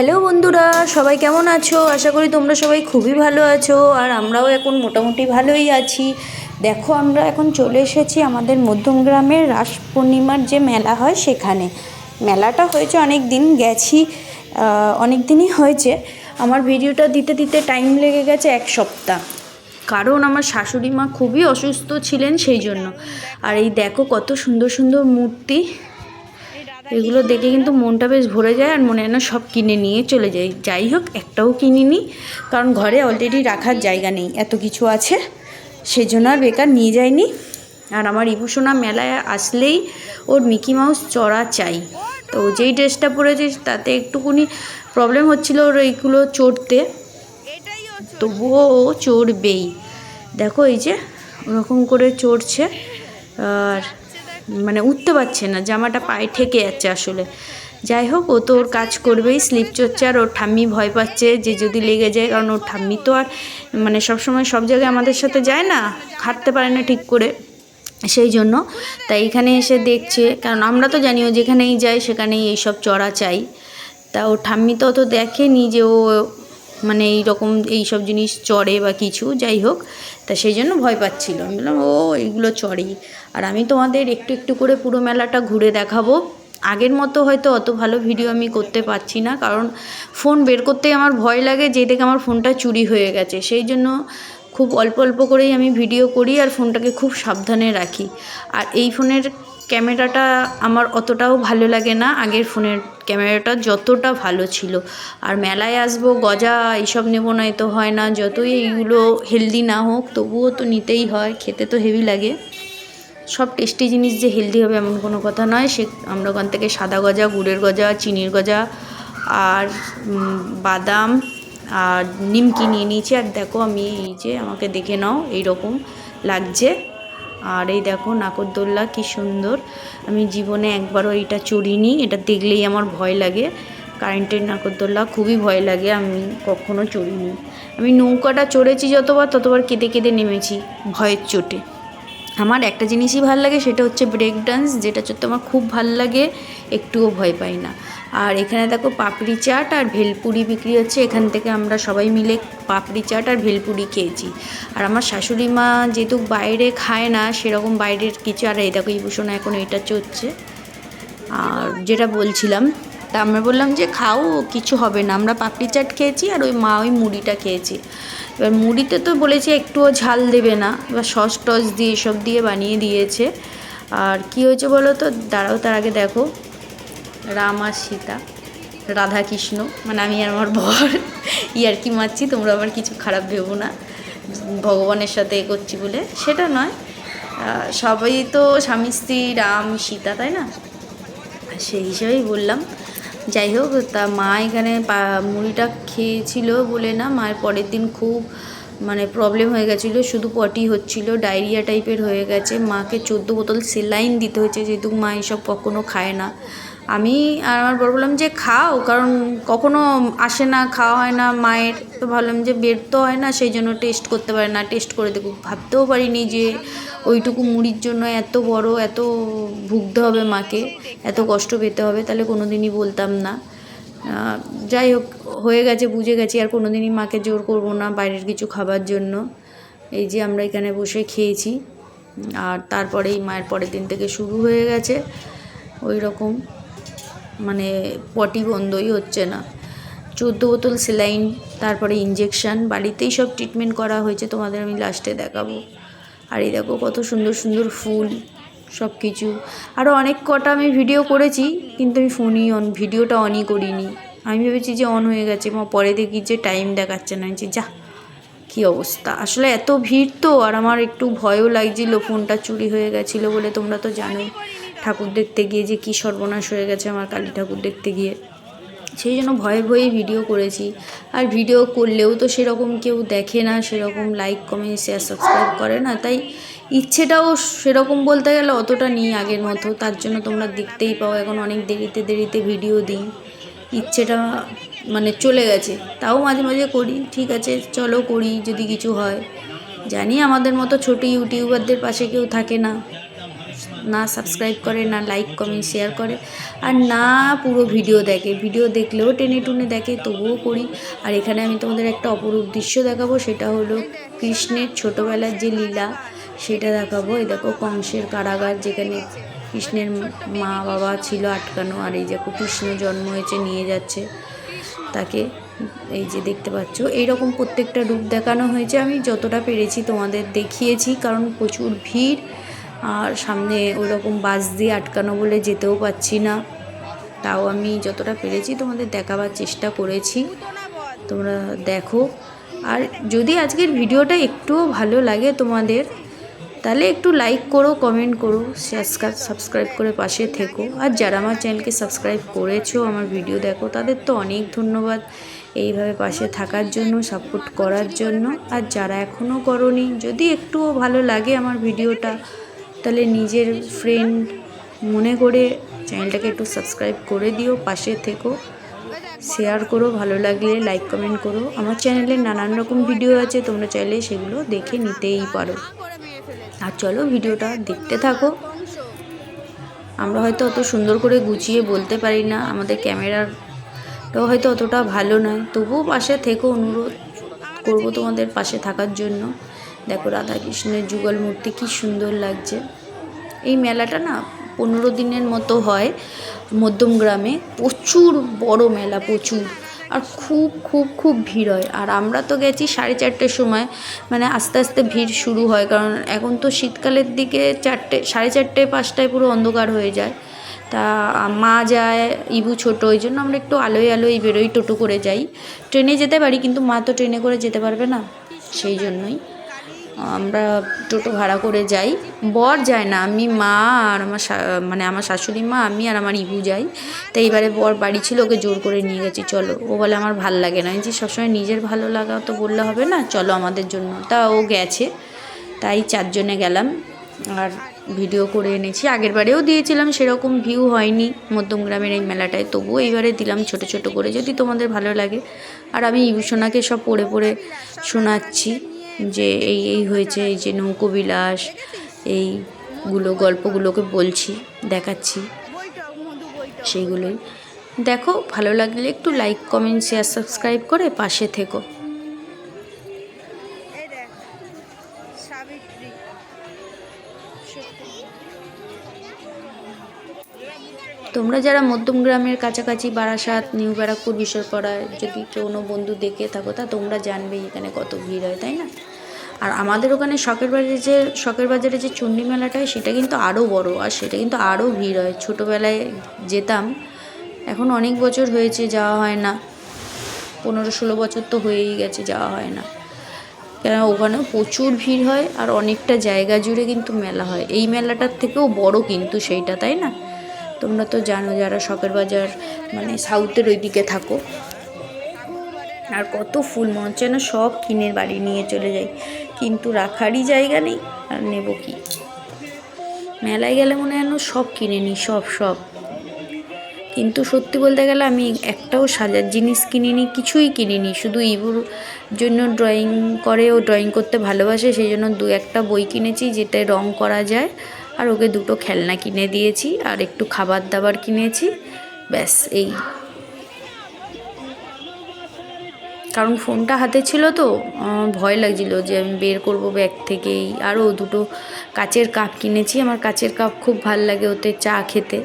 Hello বন্ধুরা, সবাই কেমন আছো? আশা করি তোমরা সবাই খুবই ভালো আছো, আর আমরাও এখন মোটামুটি ভালোই আছি। দেখো, আমরা এখন চলে এসেছি আমাদের মধ্যমগ্রামের রাস পূর্ণিমার যে মেলা হয় সেখানে। মেলাটা হয়েছে অনেক দিন গেছি অনেক দিনই হয়েছে। আমার ভিডিওটা দিতে দিতে টাইম লেগে গেছে এক সপ্তাহ। কারণ আমার শাশুড়ি মা খুবই অসুস্থ ছিলেন সেই জন্য। আর এই দেখো, কত সুন্দর সুন্দর মূর্তি এগুলো দেখে কিন্তু মনটা বেশ ভরে যায় আর মনে হয় না সব কিনে নিয়ে চলে যাই। যাই হোক, একটাও কিনিনি কারণ ঘরে অলরেডি রাখার জায়গা নেই, এত কিছু আছে। সেজন্য আর বেকার নিয়ে যায়নি আর আমার ইভূষণা মেলায় আসলেই ওর মিকি মাউস চড়া চাই। তো যেই ড্রেসটা পরেছে তাতে একটুকুনি প্রবলেম হচ্ছিল ওর এইগুলো চড়তে। তবুও ও চড়বেই। দেখো এই যে, ওরকম করে চড়ছে। আর মানে উঠতে পারছে না, জামাটা পায়ে ঠেকে যাচ্ছে আসলে। যাই হোক, ও তো ওর কাজ করবেই, স্লিপ চড়ছে আর ওর ঠাম্মি ভয় পাচ্ছে যে যদি লেগে যায়, কারণ ওর ঠাম্মি তো আর মানে সবসময় সব জায়গায় আমাদের সাথে যায় না, হাঁটতে পারে না ঠিক করে। সেই জন্য তাই এখানে এসে দেখছে, কারণ আমরা তো জানিও যেখানেই যাই সেখানেই এইসব চড়া চাই। তা ও ঠাম্মি তো অত দেখেনি যে ও মানে এই রকম এইসব জিনিস চড়ে বা কিছু, যাই হোক, তা সেই জন্য ভয় পাচ্ছিল। আমি বললাম, ও এইগুলো চড়েই। আর আমি তোমাদের একটু একটু করে পুরো মেলাটা ঘুরে দেখাবো। আগের মতো হয়তো অত ভালো ভিডিও আমি করতে পারছি না, কারণ ফোন বের করতেই আমার ভয় লাগে যে দেখে আমার ফোনটা চুরি হয়ে গেছে। সেই জন্য খুব অল্প অল্প করেই আমি ভিডিও করি আর ফোনটাকে খুব সাবধানে রাখি। আর এই ফোনের ক্যামেরাটা আমার অতটাও ভালো লাগে না আগের ফোনের ক্যামেরাটা যতটা ভালো ছিল। আর মেলায় আসব, গজা এইসব নেব না তো হয় না। যতই এইগুলো হেলদি না হোক, তবুও তো নিতেই হয়, খেতে তো হেভি লাগে। সব টেস্টি জিনিস যে হেলদি হবে এমন কোনো কথা নয়। সে আমরা ওখান থেকে সাদা গজা, গুড়ের গজা, চিনির গজা আর বাদাম আর নিমকি নিয়ে নিয়েছি। আর দেখো আমি এই যে আমাকে দেখে নাও, এইরকম লাগছে। আর এই দেখো নাকরদোল্লা, কি সুন্দর। আমি জীবনে একবারও এটা চড়িনি, এটা দেখলেই আমার ভয় লাগে। কারেন্টের নাকরদোল্লা, খুবই ভয় লাগে, আমি কখনো চড়িনি। আমি নৌকাটা চড়েছি যতবার, ততবার কেঁদে কেঁদে নেমেছি, ভয়ের চোটে। আমার একটা জিনিসই ভালো লাগে, সেটা হচ্ছে ব্রেক ডান্স যেটা চড়তে আমার খুব ভালো লাগে, একটুও ভয় পাই না। আর এখানে দেখো পাপড়ি চাট আর ভেলপুরি বিক্রি হচ্ছে, এখান থেকে আমরা সবাই মিলে পাপড়ি চাট আর ভেলপুরি খেয়েছি। আর আমার শাশুড়ি মা যেহেতু বাইরে খায় না, সেরকম বাইরের কিছু, আর এই দেখো এই ইভূষণ এখন এটা চলছে আর যেটা বলছিলাম, তা আমরা বললাম যে, খাও, কিছু হবে না। আমরা পাপড়ি চাট খেয়েছি আর ওই মা ওই মুড়িটা খেয়েছি। এবার মুড়িতে তো বলেছে একটুও ঝাল দেবে না। এবার সস টস দিয়ে এসব দিয়ে বানিয়ে দিয়েছে। আর কি হয়েছে বলো তো? দাঁড়াও, তার আগে দেখো। রাম আর সীতা, রাধা কৃষ্ণ মানে আমি আর আমার বর ইয়ার কি মারছি, তোমরা আবার কিছু খারাপ ভেবো না। ভগবানের সাথে এ করছি বলে। সেটা নয়। সবাই তো স্বামী স্ত্রী, রাম, সীতা, তাই না? সেই হিসেবেই বললাম। যাই হোক তা মা এখানে মুড়িটা খেয়েছিল বলে না, মায়ের পরের দিন খুব মানে প্রবলেম হয়ে গেছিল, শুধু পটি হচ্ছিল, ডায়রিয়া টাইপের হয়ে গেছে। মাকে চোদ্দ বোতল সেলাইন দিতে হয়েছে, যেহেতু মা এসব কখনো খায় না। আমি আর আমার বড় বললাম যে খাও, কারণ কখনো আসে না, খাওয়া হয় না, মায়ের তো ভাবলাম যে বের তো হয় না, সেই জন্য টেস্ট করতে পারে না টেস্ট করে দেখুক। ভাবতেও পারিনি যে ওইটুকু মুড়ির জন্য এত বড়, এত ভুগতে হবে মাকে, এত কষ্ট পেতে হবে, তাহলে কোনো দিনই বলতাম না। যাই হোক, হয়ে গেছে, বুঝে গেছি, আর কোনো দিনই মাকে জোর করব না বাইরের কিছু খাবার জন্য। এই যে আমরা এখানে বসে খেয়েছি, আর তারপরেই মায়ের পরের দিন থেকে শুরু হয়ে গেছে, ওই রকম। মানে পটি বন্ধই হচ্ছে না। চোদ্দ বোতল সেলাইন, তারপরে ইঞ্জেকশান বাড়িতেই সব ট্রিটমেন্ট করা হয়েছে, তোমাদের আমি লাস্টে দেখাবো। আর এই দেখো কত সুন্দর সুন্দর ফুল সব কিছু আরও অনেক কটা আমি ভিডিও করেছি, কিন্তু আমি ফোনই অন ভিডিওটা অনই করিনি। আমি ভেবেছি যে অন হয়ে গেছে, মা পরে দেখি যে টাইম দেখাচ্ছে না। যে যা কী অবস্থা? আসলে এত ভিড় তো, আর আমার একটু ভয়ও লাগছিল ফোনটা চুরি হয়ে গেছিল বলে তোমরা তো জানোই। ঠাকুর দেখতে গিয়ে যে কী সর্বনাশ হয়ে গেছে আমার কালী ঠাকুর দেখতে গিয়ে। সেই জন্য ভয়ে ভয়ে ভিডিও করেছি। আর ভিডিও করলেও তো সেরকম কেউ দেখে না, সেরকম লাইক কমেন্ট শেয়ার সাবস্ক্রাইব করে না। তাই ইচ্ছেটাও সেরকম বলতে গেলে অতটা নেই আগের মতো। তার জন্য তোমরা দেখতেই পাও, এখন অনেক দেরিতে দেরিতে ভিডিও দিই। ইচ্ছেটা মানে চলে গেছে। তাও মাঝে মাঝে করি, ঠিক আছে, চলো করি যদি কিছু হয়। জানি আমাদের মতো ছোটো ইউটিউবারদের পাশে কেউ থাকে না। না সাবস্ক্রাইব করে, না লাইক কমেন্ট শেয়ার করে। আর না পুরো ভিডিও দেখে। ভিডিও দেখলেও টেনে টুনে দেখে, তবুও করি। আর এখানে আমি তোমাদের একটা অপরূপ দৃশ্য দেখাবো, সেটা হলো কৃষ্ণের ছোটোবেলার যে লীলা, সেটা দেখাবো। এই দেখো কংসের কারাগার, যেখানে কৃষ্ণের মা বাবা ছিল আটকানো, আর এই দেখো কৃষ্ণ জন্ম হয়েছে, নিয়ে যাচ্ছে তাকে। এই যে দেখতে পাচ্ছ, এইরকম প্রত্যেকটা রূপ দেখানো হয়েছে। আমি যতটা পেরেছি তোমাদের দেখিয়েছি, কারণ প্রচুর ভিড়। আর সামনে ওরকম বাস দিয়ে আটকানো বলে যেতেও পাচ্ছি না। তাও আমি যতটা পেরেছি তোমাদের দেখাবার চেষ্টা করেছি। তোমরা দেখো। আর যদি আজকের ভিডিওটা একটুও ভালো লাগে তোমাদের, তাহলে একটু লাইক করো কমেন্ট করো সাবস্ক্রাইব সাবস্ক্রাইব করে পাশে থেকো। আর যারা আমার চ্যানেলকে সাবস্ক্রাইব করেছ, আমার ভিডিও দেখো, তাদের তো অনেক ধন্যবাদ এইভাবে পাশে থাকার জন্য সাপোর্ট করার জন্য। আর যারা এখনও করনি, যদি একটুও ভালো লাগে আমার ভিডিওটা তাহলে নিজের ফ্রেন্ড মনে করে চ্যানেলটাকে একটু সাবস্ক্রাইব করে দিও, পাশে থেকো শেয়ার করো, ভালো লাগলে লাইক কমেন্ট করো। আমার চ্যানেলে নানান রকম ভিডিও আছে, তোমরা চাইলে সেগুলো দেখে নিতেই পারো। আর চলো ভিডিওটা দেখতে থাকো। আমরা হয়তো অত সুন্দর করে গুছিয়ে বলতে পারি না, আমাদের ক্যামেরাটাও হয়তো অতটা ভালো নয়। তবুও পাশে থেকো অনুরোধ করব তোমাদের পাশে থাকার জন্য। দেখো রাধাকৃষ্ণের যুগল মূর্তি কী সুন্দর লাগছে। এই মেলাটা না পনেরো দিনের মতো হয় মধ্যম গ্রামে। প্রচুর বড় মেলা, প্রচুর। আর খুব খুব খুব ভিড় হয়। আর আমরা তো গেছি সাড়ে চারটের সময়। মানে আস্তে আস্তে ভিড় শুরু হয়। কারণ এখন তো শীতকালের দিকে চারটে, সাড়ে চারটে, পাঁচটায় পুরো অন্ধকার হয়ে যায়। তা মা যায়, ইবু ছোটো, ওই জন্য আমরা একটু আলোয় আলোয় বেরোই, টোটো করে যাই। ট্রেনে যেতে পারি, কিন্তু মা তো ট্রেনে করে যেতে পারবে না। সেই জন্যই। আমরা টোটো ভাড়া করে যাই। বর যায় না, আমি মা আর আমার মানে আমার শাশুড়ি মা, আমি আর আমার ইবু যাই। তাই এইবারে বর বাড়ি ছিল, ওকে জোর করে নিয়ে গেছি, চলো। ও বলে আমার ভালো লাগে না। যে সবসময় নিজের ভালো লাগা তো বললে হবে না, চলো আমাদের জন্য। তা ও গেছে, তাই চারজনে গেলাম। আর ভিডিও করে এনেছি। আগের বারেও দিয়েছিলাম, সেরকম ভিউ হয়নি মধ্যমগ্রামের এই মেলাটায়। তবুও এইবারে দিলাম ছোট ছোট করে, যদি তোমাদের ভালো লাগে। আর আমি ইবুসোনাকে সব পড়ে পড়ে শোনাচ্ছি। যে এই এই হয়েছে, এই যে নৌকোবিলাস এইগুলো গল্পগুলোকে বলছি, দেখাচ্ছি। সেইগুলোই। দেখো, ভালো লাগলে একটু লাইক কমেন্ট শেয়ার সাবস্ক্রাইব করে পাশে থেকো। তোমরা যারা মধ্যম গ্রামের কাছাকাছি বারাসাত, নিউ ব্যারাকপুর, বিশ্বরপাড়ায় যদি কোনো বন্ধু দেখে থাকো, তা তোমরা জানবেই এখানে কত ভিড় হয়, তাই না? আর আমাদের ওখানে শখের বাজারে যে, শখের বাজারে যে চণ্ডী মেলাটা হয়, সেটা কিন্তু আরও বড়। আর সেটা কিন্তু আরও ভিড় হয়। ছোটোবেলায় যেতাম। এখন অনেক বছর হয়েছে, যাওয়া হয় না। পনেরো ষোলো বছর তো হয়েই গেছে, যাওয়া হয় না। কেন ওখানেও প্রচুর ভিড় হয় আর অনেকটা জায়গা জুড়ে কিন্তু মেলা হয়। এই মেলাটার থেকেও বড় কিন্তু সেইটা, তাই না? তোমরা তো জানো যারা শখের বাজার মানে সাউথের ওই দিকে থাকো। আর কত ফুল, মনে হচ্ছে না সব কিনে বাড়ি নিয়ে চলে যাই। কিন্তু রাখারই জায়গা নেই, আর নেব কি? মেলায় গেলে মনে হয় সব কিনে নিই, সব সব। কিন্তু সত্যি বলতে গেলে আমি একটাও সাজার জিনিস কিনিনি, কিছুই কিনিনি। শুধু ইবুর জন্য ড্রয়িং করে, ও ড্রয়িং করতে ভালোবাসে, সেই জন্য দু একটা বই কিনেছি, যেটায় রং করা যায়, আর ওকে দুটো খেলনা কিনে দিয়েছি, আর একটু খাবার দাবার কিনেছি, ব্যাস, এই। কারণ ফোনটা হাতে ছিল তো ভয় লাগছিল যে আমি বের করব ব্যাগ থেকেই। আরও দুটো কাচের কাপ কিনেছি, আমার কাচের কাপ খুব ভালো লাগে ওতে চা খেতে।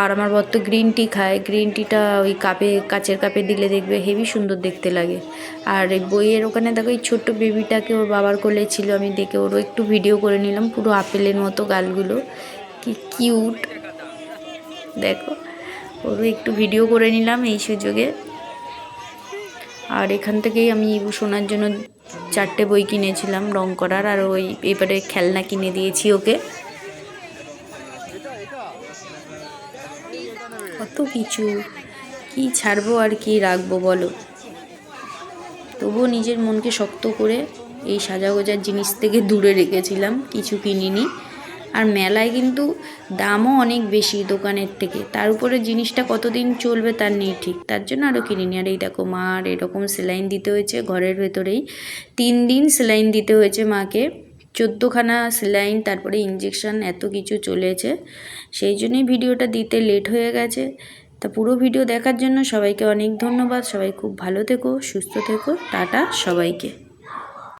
আর আমার বর তো গ্রিন টি খায়, গ্রিন টিটা ওই কাপে, কাচের কাপে দিলে দেখবে হেভি সুন্দর দেখতে লাগে। আর এই বইয়ের ওখানে দেখো এই ছোট্ট বেবিটাকে ওর বাবার কোলে ছিল, আমি দেখে ওরও একটু ভিডিও করে নিলাম, পুরো আপেলের মতো গালগুলো। কি কিউট। দেখো, ওরও একটু ভিডিও করে নিলাম এই সুযোগে। আর এখান থেকেই আমি শোনার জন্য চারটে বই কিনেছিলাম রং করার, আর ওই এবারে খেলনা কিনে দিয়েছি ওকে। কত কিছু, কি ছাড়বো আর কি রাখব বলো? তবুও নিজের মনকে শক্ত করে এই সাজাগোজার জিনিস থেকে দূরে রেখেছিলাম, কিছু কিনিনি। আর মেলায় কিন্তু দামও অনেক বেশি দোকানের থেকে। তার উপরে জিনিসটা কতদিন চলবে তার নেই ঠিক। তার জন্য আরও কিনিনি আর এই দেখো মা আর এরকম সেলাইন দিতে হয়েছে ঘরের ভেতরেই। তিন দিন সেলাইন দিতে হয়েছে মাকে। চোদ্দোখানা স্যালাইন তারপরে ইঞ্জেকশন এত কিছু চলেছে। সেই জন্যই ভিডিওটা দিতে লেট হয়ে গেছে। তা পুরো ভিডিও দেখার জন্য সবাইকে অনেক ধন্যবাদ। সবাই খুব ভালো থেকো, সুস্থ থেকো। টাটা সবাইকে।